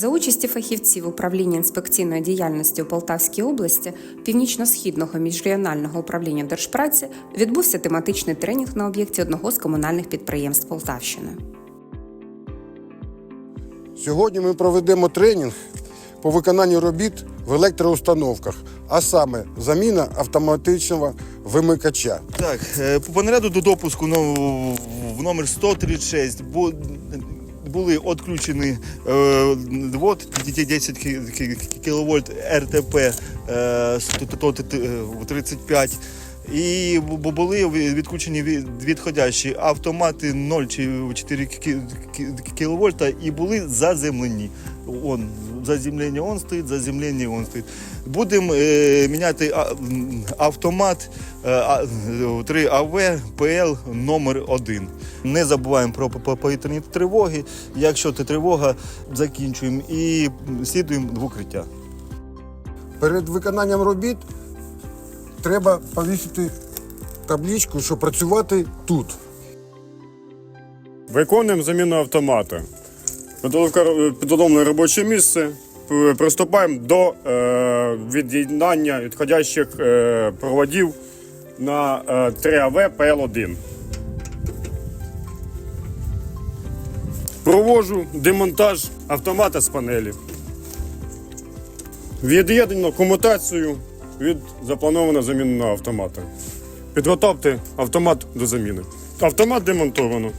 За участі фахівців управління інспекційної діяльності у Полтавській області Північно-східного міжрегіонального управління держпраці відбувся тематичний тренінг на об'єкті одного з комунальних підприємств Полтавщини. Сьогодні ми проведемо тренінг по виконанню робіт в електроустановках, а саме заміна автоматичного вимикача. Так, е, по наряду до допуску ну, в номер 136 бу- були відключені е, вот, 10 кВт РТП е, 135 і були відключені від- відходящі автомати 0 чи 4 кВт і були заземлені. Он, заземлення он стоїть, заземлення он стоїть. Будемо е, міняти автомат е, 3 АВ ПЛ номер 1 Не забуваємо про по- повітряні тривоги. Якщо це тривога, закінчуємо і слідуємо в укриття. Перед виконанням робіт треба повісити табличку, що працювати тут. Виконуємо заміну автомата. Підготовка- Підготовлене робоче місце. П- Приступаємо до е, від'єднання відходящих е, проводів на е, 3АВ ПЛ1. Провожу демонтаж автомата з панелі. Від'єднано комутацію від запланованого заміненого автомата. Підготовте автомат до заміни. Автомат демонтовано.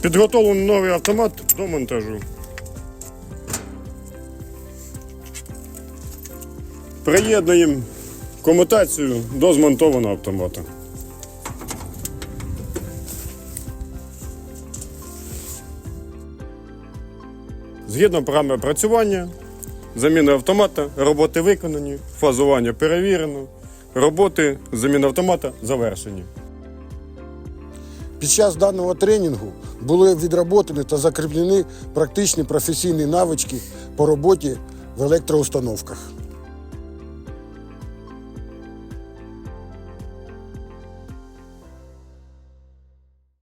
Підготовлений новий автомат до монтажу. Приєднуємо комутацію до змонтованого автомата. Згідно програми опрацювання, заміна автомата, роботи виконані, фазування перевірено, роботи заміни автомата завершені. Під час даного тренінгу були відроботані та закріплені практичні професійні навички по роботі в електроустановках.